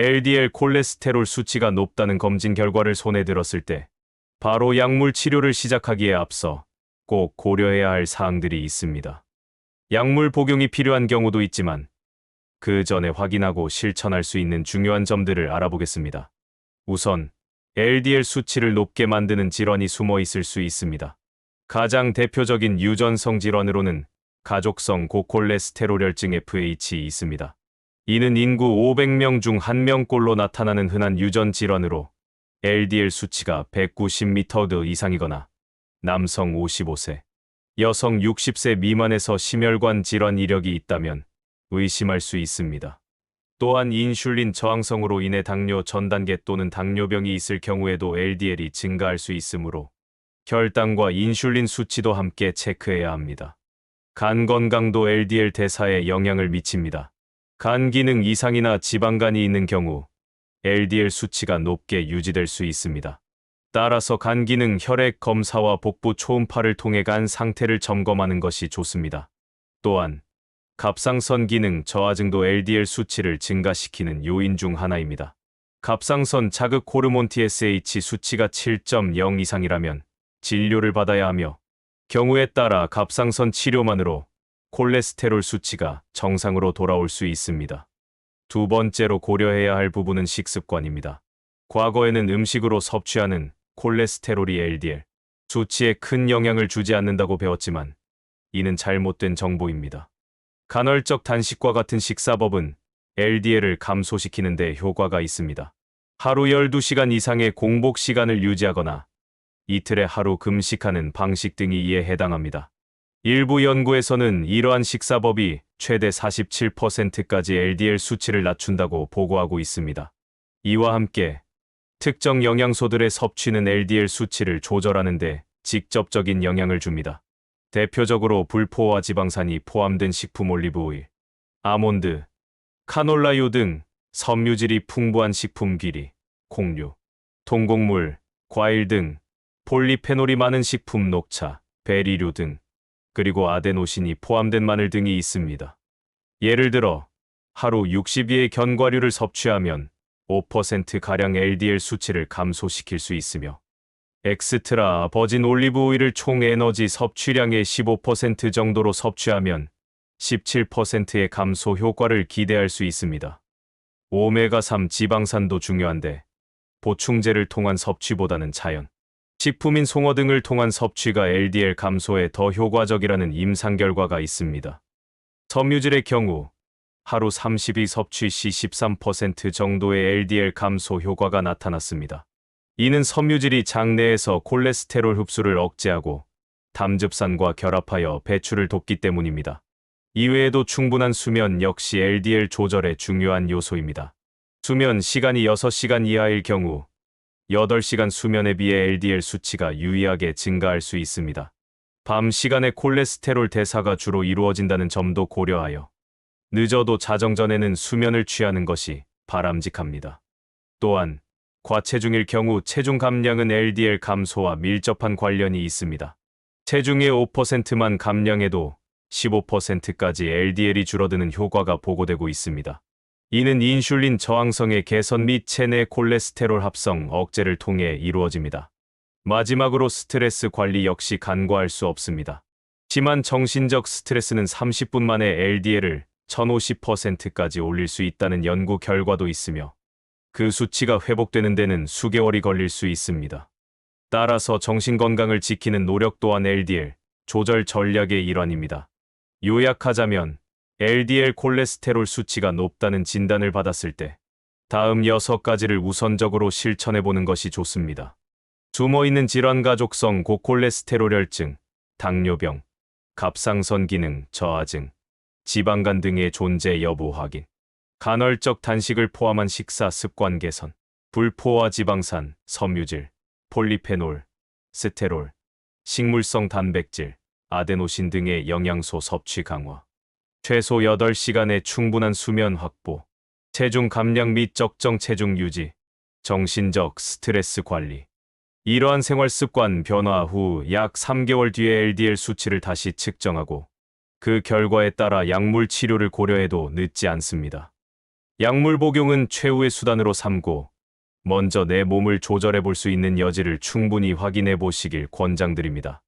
LDL 콜레스테롤 수치가 높다는 검진 결과를 손에 들었을 때 바로 약물 치료를 시작하기에 앞서 꼭 고려해야 할 사항들이 있습니다. 약물 복용이 필요한 경우도 있지만 그 전에 확인하고 실천할 수 있는 중요한 점들을 알아보겠습니다. 우선 LDL 수치를 높게 만드는 질환이 숨어 있을 수 있습니다. 가장 대표적인 유전성 질환으로는 가족성 고콜레스테롤혈증 FH이 있습니다. 이는 인구 500명 중 1명꼴로 나타나는 흔한 유전 질환으로 LDL 수치가 190m 이상이거나 남성 55세, 여성 60세 미만에서 심혈관 질환 이력이 있다면 의심할 수 있습니다. 또한 인슐린 저항성으로 인해 당뇨 전 단계 또는 당뇨병이 있을 경우에도 LDL이 증가할 수 있으므로 혈당과 인슐린 수치도 함께 체크해야 합니다. 간 건강도 LDL 대사에 영향을 미칩니다. 간 기능 이상이나 지방간이 있는 경우 LDL 수치가 높게 유지될 수 있습니다. 따라서 간 기능 혈액 검사와 복부 초음파를 통해 간 상태를 점검하는 것이 좋습니다. 또한 갑상선 기능 저하증도 LDL 수치를 증가시키는 요인 중 하나입니다. 갑상선 자극 호르몬 TSH 수치가 7.0 이상이라면 진료를 받아야 하며 경우에 따라 갑상선 치료만으로 콜레스테롤 수치가 정상으로 돌아올 수 있습니다. 두 번째로 고려해야 할 부분은 식습관입니다. 과거에는 음식으로 섭취하는 콜레스테롤이 LDL 수치에 큰 영향을 주지 않는다고 배웠지만 이는 잘못된 정보입니다. 간헐적 단식과 같은 식사법은 LDL을 감소시키는 데 효과가 있습니다. 하루 12시간 이상의 공복 시간을 유지하거나 이틀에 하루 금식하는 방식 등이 이에 해당합니다. 일부 연구에서는 이러한 식사법이 최대 47%까지 LDL 수치를 낮춘다고 보고하고 있습니다. 이와 함께 특정 영양소들의 섭취는 LDL 수치를 조절하는 데 직접적인 영향을 줍니다. 대표적으로 불포화 지방산이 포함된 식품 올리브오일, 아몬드, 카놀라유 등 섬유질이 풍부한 식품 귀리, 콩류, 통곡물, 과일 등 폴리페놀이 많은 식품 녹차, 베리류 등 그리고 아데노신이 포함된 마늘 등이 있습니다. 예를 들어 하루 60위의 견과류를 섭취하면 5%가량 LDL 수치를 감소시킬 수 있으며 엑스트라 버진 올리브 오일을 총 에너지 섭취량의 15% 정도로 섭취하면 17%의 감소 효과를 기대할 수 있습니다. 오메가3 지방산도 중요한데 보충제를 통한 섭취보다는 자연, 식품인 송어 등을 통한 섭취가 LDL 감소에 더 효과적이라는 임상 결과가 있습니다. 섬유질의 경우 하루 32 섭취 시 13% 정도의 LDL 감소 효과가 나타났습니다. 이는 섬유질이 장내에서 콜레스테롤 흡수를 억제하고 담즙산과 결합하여 배출을 돕기 때문입니다. 이외에도 충분한 수면 역시 LDL 조절의 중요한 요소입니다. 수면 시간이 6시간 이하일 경우 8시간 수면에 비해 LDL 수치가 유의하게 증가할 수 있습니다. 밤 시간에 콜레스테롤 대사가 주로 이루어진다는 점도 고려하여 늦어도 자정 전에는 수면을 취하는 것이 바람직합니다. 또한 과체중일 경우 체중 감량은 LDL 감소와 밀접한 관련이 있습니다. 체중의 5%만 감량해도 15%까지 LDL이 줄어드는 효과가 보고되고 있습니다. 이는 인슐린 저항성의 개선 및 체내 콜레스테롤 합성 억제를 통해 이루어집니다. 마지막으로 스트레스 관리 역시 간과할 수 없습니다. 심한 정신적 스트레스는 30분 만에 LDL을 1050%까지 올릴 수 있다는 연구 결과도 있으며 그 수치가 회복되는 데는 수개월이 걸릴 수 있습니다. 따라서 정신건강을 지키는 노력 또한 LDL 조절 전략의 일환입니다. 요약하자면 LDL 콜레스테롤 수치가 높다는 진단을 받았을 때 다음 6가지를 우선적으로 실천해 보는 것이 좋습니다. 숨어 있는 질환 가족성 고콜레스테롤혈증, 당뇨병, 갑상선 기능 저하증, 지방간 등의 존재 여부 확인, 간헐적 단식을 포함한 식사 습관 개선, 불포화 지방산, 섬유질, 폴리페놀, 스테롤, 식물성 단백질, 아데노신 등의 영양소 섭취 강화, 최소 8시간의 충분한 수면 확보, 체중 감량 및 적정 체중 유지, 정신적 스트레스 관리. 이러한 생활 습관 변화 후 약 3개월 뒤에 LDL 수치를 다시 측정하고 그 결과에 따라 약물 치료를 고려해도 늦지 않습니다. 약물 복용은 최후의 수단으로 삼고 먼저 내 몸을 조절해 볼 수 있는 여지를 충분히 확인해 보시길 권장드립니다.